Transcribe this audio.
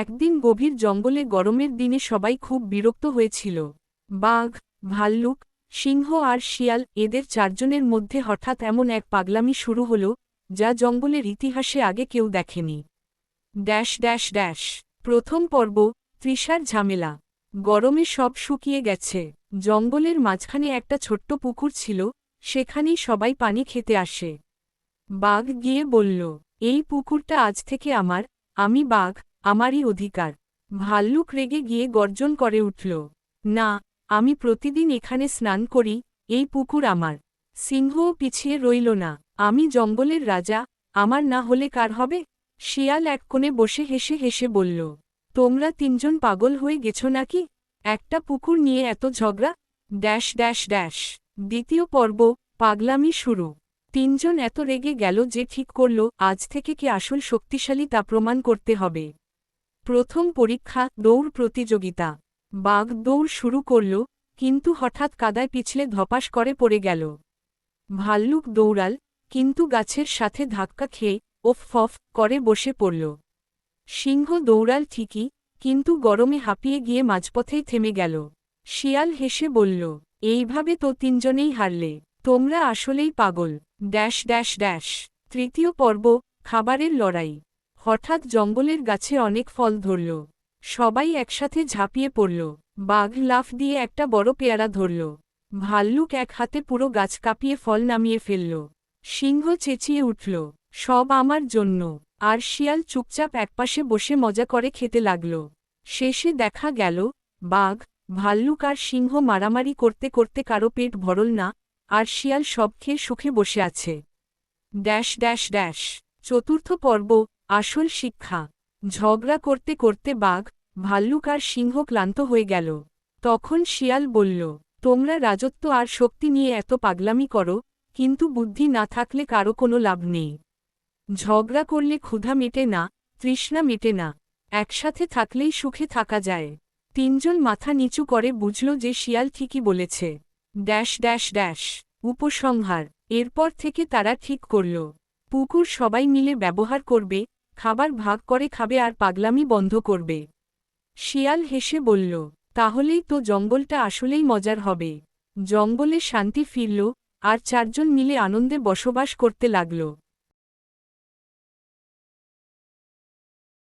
একদিন গভীর জঙ্গলে গরমের দিনে সবাই খুব বিরক্ত হয়েছিল। বাঘ, ভাল্লুক, সিংহ আর শিয়াল এদের চারজনের মধ্যে হঠাৎ এমন এক পাগলামি শুরু হল, যা জঙ্গলের ইতিহাসে আগে কেউ দেখেনি। Dash dash dash. প্রথম পর্ব, তৃষার ঝামেলা। গরমে সব শুকিয়ে গেছে। জঙ্গলের মাঝখানে একটা ছোট্ট পুকুর ছিল, সেখানেই সবাই পানি খেতে আসে। বাঘ গিয়ে বলল, এই পুকুরটা আজ থেকে আমার, আমি বাঘ আমারই অধিকার। ভাল্লুক রেগে গিয়ে গর্জন করে উঠল, না, আমি প্রতিদিন এখানে স্নান করি, এই পুকুর আমার। সিংহও পিছিয়ে রইল না। আমি জঙ্গলের রাজা, আমার না হলে কার হবে? শিয়াল এক কোণে বসে হেসে হেসে বলল, তোমরা তিনজন পাগল হয়ে গেছ নাকি? একটা পুকুর নিয়ে এত ঝগড়া? Dash dash dash. দ্বিতীয় পর্ব, পাগলামি শুরু। তিনজন এত রেগে গেল যে ঠিক করল, আজ থেকে কি আসল শক্তিশালী তা প্রমাণ করতে হবে। প্রথম পরীক্ষা, দৌড় প্রতিযোগিতা। বাঘ দৌড় শুরু করল, কিন্তু হঠাৎ কাদায় পিছলে ধপাস করে পড়ে গেল। ভাল্লুক দৌড়াল, কিন্তু গাছের সাথে ধাক্কা খেয়ে, ওফ ফফ, করে বসে পড়ল। সিংহ দৌড়াল ঠিকই, কিন্তু গরমে হাঁপিয়ে গিয়ে মাঝপথেই থেমে গেল। শিয়াল হেসে বলল, এইভাবে তো তিনজনেই হারলে, তোমরা আসলেই পাগল। Dash dash dash. তৃতীয় পর্ব, খাবারের লড়াই। হঠাৎ জঙ্গলের গাছে অনেক ফল ধরল। সবাই একসাথে ঝাঁপিয়ে পড়ল। বাঘ লাফ দিয়ে একটা বড় পেয়ারা ধরল। ভাল্লুক এক হাতে পুরো গাছ কাঁপিয়ে ফল নামিয়ে ফেলল। সিংহ চেঁচিয়ে উঠল, সব আমার জন্য। আর শিয়াল চুপচাপ একপাশে বসে মজা করে খেতে লাগল। শেষে দেখা গেল, বাঘ, ভাল্লুক আর সিংহ মারামারি করতে করতে কারও পেট ভরল না, আর শিয়াল সব খেয়ে সুখে বসে আছে। Dash dash dash. চতুর্থ পর্ব। আসল শিক্ষা। ঝগড়া করতে করতে বাঘ ভাল্লুক আর সিংহ ক্লান্ত হয়ে গেল। তখন শিয়াল বলল, তোমরা রাজত্ব আর শক্তি নিয়ে এত পাগলামি করো, কিন্তু বুদ্ধি না থাকলে কারও কোনো লাভ নেই। ঝগড়া করলে ক্ষুধা মেটে না, তৃষ্ণা মেটে না, একসাথে থাকলেই সুখে থাকা যায়। তিনজন মাথা নিচু করে বুঝল যে শিয়াল ঠিকই বলেছে। ড্যাশ ড্যাশ ড্যাশ, উপসংহার। এরপর থেকে তারা ঠিক করল। পুকুর সবাই মিলে ব্যবহার করবে খাবার ভাগ করে খাবে আর পাগলামি বন্ধ করবে। শিয়াল হেসে বলল, তাহলেই তো জঙ্গলটা আসলেই মজার হবে। জঙ্গলে শান্তি ফিরল, আর চারজন মিলে আনন্দে বসবাস করতে লাগল।